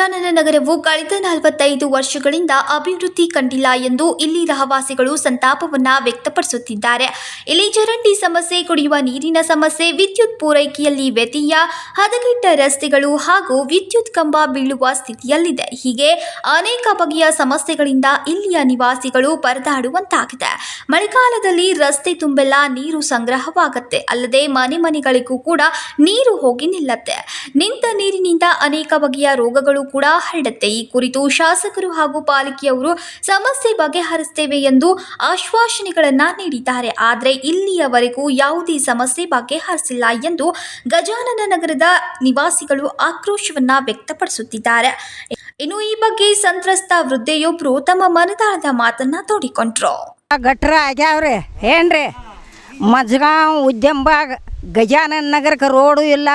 ಗಜಾನನ ನಗರವು ಕಳೆದ ನಲವತ್ತೈದು ವರ್ಷಗಳಿಂದ ಅಭಿವೃದ್ಧಿ ಕಂಡಿಲ್ಲ ಎಂದು ಇಲ್ಲಿ ರಹವಾಸಿಗಳು ಸಂತಾಪವನ್ನ ವ್ಯಕ್ತಪಡಿಸುತ್ತಿದ್ದಾರೆ. ಇಲ್ಲಿ ಚರಂಡಿ ಸಮಸ್ಯೆ, ಕುಡಿಯುವ ನೀರಿನ ಸಮಸ್ಯೆ, ವಿದ್ಯುತ್ ಪೂರೈಕೆಯಲ್ಲಿ ವ್ಯತ್ಯಯ, ಹದಗೆಟ್ಟ ರಸ್ತೆಗಳು ಹಾಗೂ ವಿದ್ಯುತ್ ಕಂಬ ಬೀಳುವ ಸ್ಥಿತಿಯಲ್ಲಿದೆ. ಹೀಗೆ ಅನೇಕ ಬಗೆಯ ಸಮಸ್ಯೆಗಳಿಂದ ಇಲ್ಲಿಯ ನಿವಾಸಿಗಳು ಪರದಾಡುವಂತಾಗಿದೆ. ಮಳೆಗಾಲದಲ್ಲಿ ರಸ್ತೆ ತುಂಬೆಲ್ಲ ನೀರು ಸಂಗ್ರಹವಾಗುತ್ತೆ. ಅಲ್ಲದೆ ಮನೆ ಮನೆಗಳಿಗೂ ಕೂಡ ನೀರು ಹೋಗಿ ನಿಲ್ಲತ್ತೆ. ನಿಂತ ನೀರಿನಿಂದ ಅನೇಕ ಬಗೆಯ ರೋಗಗಳು ಕೂಡ ಹರಡುತ್ತೆ. ಈ ಕುರಿತು ಶಾಸಕರು ಹಾಗೂ ಪಾಲಿಕೆಯವರು ಸಮಸ್ಯೆ ಬಗೆಹರಿಸ್ತೇವೆ ಎಂದು ಆಶ್ವಾಸನೆಗಳನ್ನ ನೀಡಿದ್ದಾರೆ. ಆದರೆ ಇಲ್ಲಿಯವರೆಗೂ ಯಾವುದೇ ಸಮಸ್ಯೆ ಬಗೆಹರಿಸಿಲ್ಲ ಎಂದು ಗಜಾನನ ನಗರದ ನಿವಾಸಿಗಳು ಆಕ್ರೋಶವನ್ನ ವ್ಯಕ್ತಪಡಿಸುತ್ತಿದ್ದಾರೆ. ಇನ್ನು ಈ ಬಗ್ಗೆ ಸಂತ್ರಸ್ತ ವೃದ್ಧೆಯೊಬ್ಬರು ತಮ್ಮ ಮನದಾಳದ ಮಾತನ್ನ ತೋಡಿಕೊಂಡ್ರು. ಗಟ್ರ ಆಗ್ಯಾವ್ರಿ. ಏನ್ರಿ? ಮಜ್ಗಾಂವ್ ಉದ್ಯಮ ಗಜಾನನ ನಗರಕ್ಕೆ ರೋಡು ಇಲ್ಲ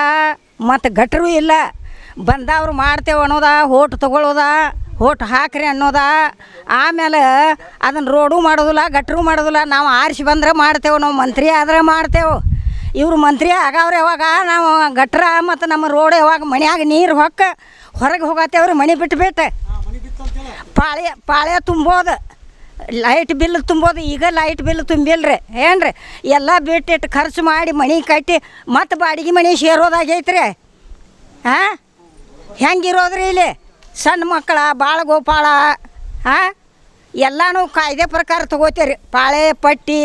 ಮತ್ತು ಗಟ್ರು ಇಲ್ಲ. ಬಂದವ್ರು ಮಾಡ್ತೇವೆ ಅನ್ನೋದ ಹೋಟ್ ತೊಗೊಳೋದ ಹೋಟ್ ಹಾಕ್ರಿ ಅನ್ನೋದ. ಆಮೇಲೆ ಅದನ್ನು ರೋಡು ಮಾಡೋದಿಲ್ಲ ಗಟ್ರು ಮಾಡೋದಿಲ್ಲ. ನಾವು ಆರಿಸಿ ಬಂದ್ರೆ ಮಾಡ್ತೇವೆ ನಾವು ಮಂತ್ರಿ ಆದ್ರೆ ಮಾಡ್ತೇವೆ. ಇವರು ಮಂತ್ರಿ ಆಗವ್ರೆ ಯಾವಾಗ? ನಾವು ಗಟ್ರ ಮತ್ತು ನಮ್ಮ ರೋಡ್ ಯಾವಾಗ ಮನೆಯಾಗ ನೀರು ಹೊಕ್ಕ ಹೊರಗೆ ಹೋಗತ್ತೇವ್ರಿ ಮನೆ ಬಿಟ್ಟು ಬಿಟ್ಟು. ಪಾಳೆ ಪಾಳೆ ತುಂಬೋದು. ಲೈಟ್ ಬಿಲ್ ತುಂಬೋದು, ಈಗ ಲೈಟ್ ಬಿಲ್ ತುಂಬಿಲ್ರಿ. ಏನ್ರಿ? ಎಲ್ಲ ಬಿಟ್ಟಿಟ್ಟು ಖರ್ಚು ಮಾಡಿ ಮಣಿ ಕಟ್ಟಿ ಮತ್ತು ಬಾಡಿಗೆ ಮನೆ ಸೇರೋದಾಗೈತ್ರಿ ಹಾಂ ಹೆಂಗಿರೋದ್ರಿ ಇಲ್ಲಿ? ಸಣ್ಣ ಮಕ್ಕಳ, ಬಾಳ ಗೋಪಾಳ ಹಾಂ ಎಲ್ಲನೂ ಕಾಯ್ದೆ ಪ್ರಕಾರ ತಗೋತೀರಿ. ಪಾಳೆ, ಪಟ್ಟಿ,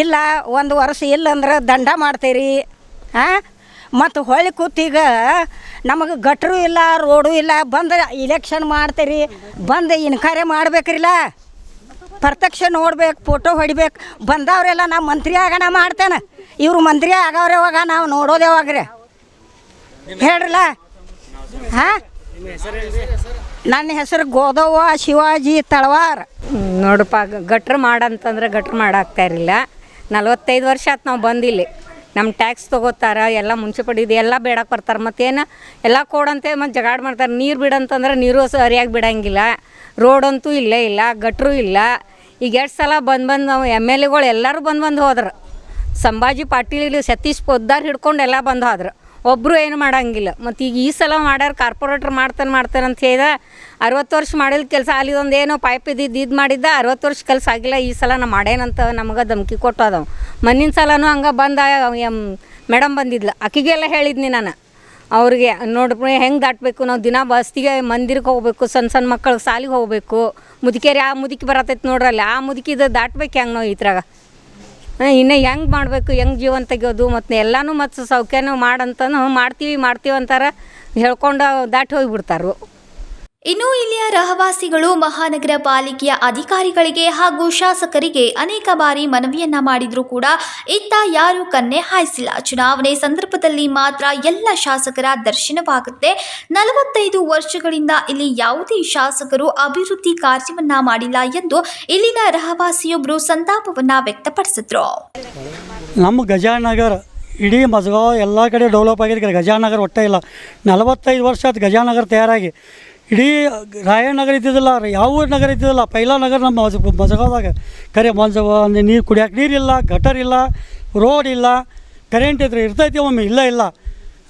ಇಲ್ಲ, ಒಂದು ವರ್ಷ ಇಲ್ಲ ಅಂದ್ರೆ ದಂಡ ಮಾಡ್ತೀರಿ. ಹಾಂ ಮತ್ತು ಹೊಳ್ಳಿ ಕೂತೀಗ ನಮಗೆ ಗಟ್ರು ಇಲ್ಲ, ರೋಡು ಇಲ್ಲ, ಬಂದು ಇಲೆಕ್ಷನ್ ಮಾಡ್ತೀರಿ, ಬಂದು ಇನ್ಕ್ವೈರಿ ಮಾಡ್ಬೇಕ್ರಿಲ್ಲ. ಪ್ರತ್ಯಕ್ಷ ನೋಡ್ಬೇಕು ಫೋಟೋ ಹೊಡಿಬೇಕು. ಬಂದವರೆಲ್ಲ ನಾ ಮಂತ್ರಿ ಆಗೋಣ ಮಾಡ್ತೇನೆ. ಇವರು ಮಂತ್ರಿ ಆಗವ್ರೆ ಹೋಗ ನಾವು ನೋಡೋದೇ ಹೋಗ್ರಿ. ಹೇಳ್ರಲ್ಲ? ಹಾಂ? ನನ್ನ ಹೆಸರು ಗೋದವ್ವ ಶಿವಾಜಿ ತಳವಾರ್. ನೋಡಪ್ಪ, ಗಟ್ರ ಮಾಡಂತಂದ್ರೆ ಗಟ್ರ ಮಾಡಾಕ್ತಾ ಇರಲಿಲ್ಲ. ನಲ್ವತ್ತೈದು ವರ್ಷ ಆತು ನಾವು ಬಂದಿಲ್ಲಿ. ನಮ್ಮ ಟ್ಯಾಕ್ಸ್ ತೊಗೋತಾರ, ಎಲ್ಲ ಮುನ್ಸಿಪಡಿದು ಎಲ್ಲ ಬೇಡಕ್ಕೆ ಬರ್ತಾರೆ, ಮತ್ತೇನು ಎಲ್ಲ ಕೊಡಂತೆ ಮತ್ತು ಜಗಾಡ್ ಮಾಡ್ತಾರೆ. ನೀರು ಬಿಡಂತಂದ್ರೆ ನೀರು ಸರಿಯಾಗಿ ಬಿಡಂಗಿಲ್ಲ. ರೋಡ್ ಅಂತೂ ಇಲ್ಲೇ ಇಲ್ಲ, ಗಟ್ರು ಇಲ್ಲ. ಈಗ ಎರಡು ಸಲ ಬಂದು ಬಂದು ನಾವು ಎಂ ಎಲ್ ಎಗಳು ಎಲ್ಲರೂ ಬಂದು ಬಂದು ಹೋದ್ರು. ಸಂಭಾಜಿ ಪಾಟೀಲ್ ಸತೀಶ್ ಪೊದ್ದಾರ್ ಹಿಡ್ಕೊಂಡು ಎಲ್ಲ ಬಂದು ಹೋದ್ರು. ಒಬ್ಬರು ಏನು ಮಾಡಂಗಿಲ್ಲ. ಮತ್ತು ಈಗ ಈ ಸಲ ಮಾಡ್ಯಾರ ಕಾರ್ಪೊರೇಟ್ರ್ ಮಾಡ್ತಾನೆ ಮಾಡ್ತಾನೆ ಅಂತ ಹೇಳಿದ ಅರವತ್ತು ವರ್ಷ ಮಾಡಿದ ಕೆಲಸ ಅಲ್ಲಿ ಒಂದು ಪೈಪ್ ಇದ್ದಿದ್ದು ಇದು ಮಾಡಿದ್ದ ಅರವತ್ತು ವರ್ಷ ಕೆಲಸ ಆಗಿಲ್ಲ, ಈ ಸಲ ನಾ ಮಾಡೇನಂತ ನಮಗೆ ಧಮಕಿ ಕೊಟ್ಟು ಅದಾವ ಮಣ್ಣಿನ ಸಲನೂ ಹಂಗೆ ಬಂದ ಮೇಡಮ್ ಬಂದಿದ್ಲ. ಆಕಿಗೆಲ್ಲ ಹೇಳಿದ್ನಿ ನಾನು. ಅವ್ರಿಗೆ ನೋಡ್ರಿ ಹೆಂಗೆ ದಾಟಬೇಕು, ನಾವು ದಿನ ಬಸ್ತಿಗೆ ಮಂದಿರಕ್ಕೆ ಹೋಗ್ಬೇಕು ಸಣ್ಣ ಸಣ್ಣ ಮಕ್ಕಳು ಸಾಲಿಗೆ ಹೋಗ್ಬೇಕು. ಮುದುಕೇರಿ ಆ ಮುದುಕಿ ಬರತೈತೆ ನೋಡ್ರಲ್ಲಿ, ಆ ಮುದುಕಿದು ದಾಟ್ಬೇಕು ಹೆಂಗೆ ನಾವು ಹಾಂ ಇನ್ನು ಹೆಂಗೆ ಮಾಡಬೇಕು, ಹೆಂಗೆ ಜೀವನ ತೆಗಿಯೋದು, ಮತ್ತು ಎಲ್ಲನೂ ಮತ್ತು ಸೌಖ್ಯನೂ ಮಾಡಂತನೂ ಮಾಡ್ತೀವಿ ಮಾಡ್ತೀವಿ ಅಂತಾರೆ ಹೇಳ್ಕೊಂಡು ದಾಟಿ ಹೋಗಿಬಿಡ್ತಾರೆ ಇನ್ನು ಇಲ್ಲಿಯ ರಹವಾಸಿಗಳು ಮಹಾನಗರ ಪಾಲಿಕೆಯ ಅಧಿಕಾರಿಗಳಿಗೆ ಹಾಗೂ ಶಾಸಕರಿಗೆ ಅನೇಕ ಬಾರಿ ಮನವಿಯನ್ನ ಮಾಡಿದ್ರೂ ಕೂಡ ಇತ್ತ ಯಾರೂ ಕನ್ನೆ ಹಾಯಿಸಿಲ್ಲ. ಚುನಾವಣೆ ಸಂದರ್ಭದಲ್ಲಿ ಮಾತ್ರ ಎಲ್ಲ ಶಾಸಕರ ದರ್ಶನವಾಗುತ್ತೆ. ನಲವತ್ತೈದು ವರ್ಷಗಳಿಂದ ಇಲ್ಲಿ ಯಾವುದೇ ಶಾಸಕರು ಅಭಿವೃದ್ಧಿ ಕಾರ್ಯವನ್ನ ಮಾಡಿಲ್ಲ ಎಂದು ಇಲ್ಲಿನ ರಹವಾಸಿಯೊಬ್ಬರು ಸಂತಾಪವನ್ನ ವ್ಯಕ್ತಪಡಿಸಿದ್ರು. ನಮ್ಮ ಗಜಾನಗರ, ಇಡೀ ಮಜಗಾವ್ ಎಲ್ಲ ಕಡೆ ಡೆವಲಪ್ ಆಗಿದೆ ಗಜಾನಗರ ಒಟ್ಟೇ ಇಲ್ಲ. ನಲವತ್ತೈದು ವರ್ಷ ಆಯ್ತು ಗಜಾನಗರ ತಯಾರಾಗಿ. ಇಡೀ ರಾಯನಗರ ಇದ್ದಿದ್ದಿಲ್ಲ, ಯಾವ ನಗರ ಇದ್ದಿದ್ದಿಲ್ಲ, ಪೈಲ ನಗರ ನಮ್ಮ ಮಜ, ಮಜಗಾವ್ದಾಗ. ಕರೆ ಮಂಜ ನೀರು ಕುಡಿಯೋಕೆ ನೀರಿಲ್ಲ, ಗಟರ್ ಇಲ್ಲ, ರೋಡ್ ಇಲ್ಲ, ಕರೆಂಟ್ ಇದ್ರೆ ಇರ್ತೈತಿ ಒಮ್ಮೆ, ಇಲ್ಲ ಇಲ್ಲ.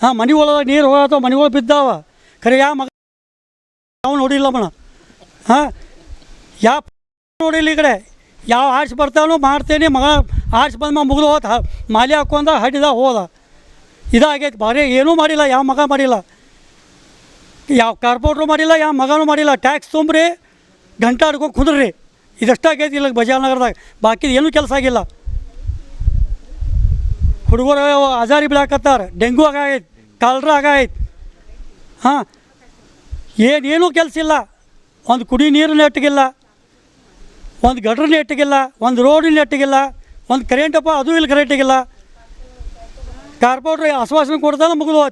ಹಾಂ, ಮನೆ ಒಳಗೆ ನೀರು ಹೋಗತ್ತವ ಮನೆ ಒಳಗೆ ಬಿದ್ದಾವ, ಕರೆ ಯಾವ ಮಗ ನಾವು ನೋಡಿಲ್ಲ ಮಣ. ಹಾಂ ಯಾವ ನೋಡಿಲ್ಲ ಈ ಕಡೆ. ಯಾವ ಆರ್ಟ್ಸ್ ಬರ್ತಾನೋ ಮಾಡ್ತೇನೆ, ಮಗ ಆರ್ಟ್ಸ್ ಬಂದ ಮುಗಿದು ಹೋದ ಮಾಲೆ ಹಾಕೊಂಡ ಹಡಿದ ಹೋದ. ಇದಾಗೈತೆ ಭಾರಿ ಏನೂ ಮಾಡಿಲ್ಲ, ಯಾವ ಮಗ ಮಾಡಿಲ್ಲ. ಯಾವ ಕಾರ್ಪೊರೇಟ್ರು ಮಾಡಿಲ್ಲ ಯಾವ ಮಗನೂ ಮಾಡಿಲ್ಲ, ಟ್ಯಾಕ್ಸ್ ತುಂಬ್ರಿ ಗಂಟಾಡ್ಕೊಂಡು ಇದಷ್ಟು ಆಗೈತಿ ಇಲ್ಲ ಭಜಾನಗರದಾಗ ಬಾಕಿ ಏನೂ ಕೆಲಸ ಆಗಿಲ್ಲ. ಹುಡುಗರು ಆಜಾರಿ ಬೀಳಾಕತ್ತಾರ, ಡೆಂಗು ಆಗೈತೆ, ಕಾಲ್ರ ಆಗೈತೆ. ಹಾಂ, ಏನೇನೂ ಕೆಲಸ ಇಲ್ಲ. ಒಂದು ಕುಡಿ ನೀರು ನೆಟ್ಟಿಗಿಲ್ಲ, ಒಂದು ಗಟ್ರ ನೆಟ್ಟಿಗಿಲ್ಲ, ಒಂದು ರೋಡ್ ನೆಟ್ಟಿಗಿಲ್ಲ, ಒಂದು ಕರೆಂಟಪ್ಪ ಅದು ಇಲ್ಲ ಕರೆಂಟಿಗಿಲ್ಲ. ಕಾರ್ಪೊರೇಟ್ರ್ ಆಶ್ವಾಸನೆ ಕೊಡ್ತಾನೆ ಮುಗಿದು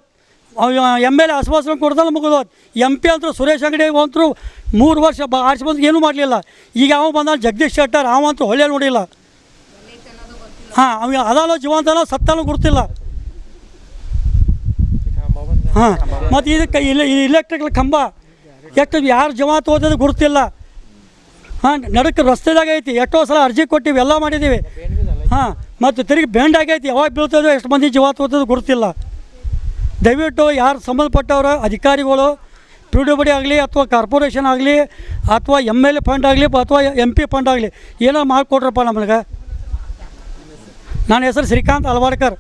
ಎಂ ಎಲ್ ಎ ಆಶ್ವಾಸನೆ ಕೊಡ್ದಲ್ಲ ಮುಗಿದು ಹೋತ್ ಎಂ ಪಿ ಅಂತೂ ಸುರೇಶ್ ಅಂಗಡಿ ಅಂತೂ ಮೂರು ವರ್ಷ ಬ, ಆರಿಸಿ ಬಂದು ಏನೂ ಮಾಡಲಿಲ್ಲ. ಈಗ ಅವ ಬಂದ ಜಗದೀಶ್ ಶೆಟ್ಟರ್ ಅವಂತೂ ಹೊಳೆ ನೋಡಿಲ್ಲ. ಹಾಂ, ಅವ ಅದಾಲೋ ಜೀವಂತನೋ ಸತ್ತನೋ ಗುರ್ತಿಲ್ಲ. ಹಾಂ, ಮತ್ತು ಇದಕ್ಕೆ ಇಲ್ಲ ಇಲೆಕ್ಟ್ರಿಕಲ್ ಕಂಬ, ಎಷ್ಟು ಯಾರು ಜಮಾತ್ ಓದೋದು ಗುರುತಿಲ್ಲ. ಹಾಂ ನಡಕ್ಕೆ ರಸ್ತೆದಾಗ ಐತಿ, ಎಷ್ಟೋ ಸಲ ಅರ್ಜಿ ಕೊಟ್ಟಿವಿ ಎಲ್ಲ ಮಾಡಿದ್ದೀವಿ ಹಾಂ, ಮತ್ತು ತಿರುಗಿ ಬೆಂಡ್ ಆಗೈತಿ, ಯಾವಾಗ ಬೀಳ್ತದೋ ಎಷ್ಟು ಮಂದಿ ಜೀವ ತೋತದ ಗುರುತಿಲ್ಲ. ದಯವಿಟ್ಟು ಯಾರು ಸಂಬಂಧಪಟ್ಟವರ ಅಧಿಕಾರಿಗಳು ಪಿ ಡಿ ಬಿ ಆಗಲಿ ಅಥವಾ ಕಾರ್ಪೊರೇಷನ್ ಆಗಲಿ, ಅಥವಾ ಎಂ ಎಲ್ ಎ ಫಂಡ್ ಆಗಲಿ, ಅಥವಾ ಎಂ ಪಿ ಫಂಡ್ ಆಗಲಿ, ಏನೋ ಮಾಡಿಕೊಡ್ರಪ್ಪ ನಮಗೆ. ನನ್ನ ಹೆಸರು ಶ್ರೀಕಾಂತ್ ಅಲ್ವಾಡ್ಕರ್.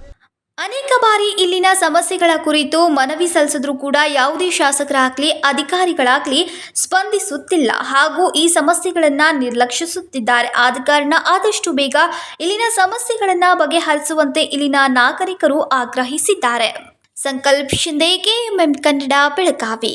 ಅನೇಕ ಬಾರಿ ಇಲ್ಲಿನ ಸಮಸ್ಯೆಗಳ ಕುರಿತು ಮನವಿ ಸಲ್ಲಿಸಿದ್ರೂ ಕೂಡ ಯಾವುದೇ ಶಾಸಕರಾಗಲಿ, ಅಧಿಕಾರಿಗಳಾಗಲಿ ಸ್ಪಂದಿಸುತ್ತಿಲ್ಲ. ಹಾಗೂ ಈ ಸಮಸ್ಯೆಗಳನ್ನು ನಿರ್ಲಕ್ಷಿಸುತ್ತಿದ್ದಾರೆ. ಆದ ಕಾರಣ ಆದಷ್ಟು ಬೇಗ ಇಲ್ಲಿನ ಸಮಸ್ಯೆಗಳನ್ನು ಬಗೆಹರಿಸುವಂತೆ ಇಲ್ಲಿನ ನಾಗರಿಕರು ಆಗ್ರಹಿಸಿದ್ದಾರೆ. ಸಂಕಲ್ಪ್ ಶಿಂದೆಗೆ ಕನ್ನಡ ಬೆಳಗಾವಿ.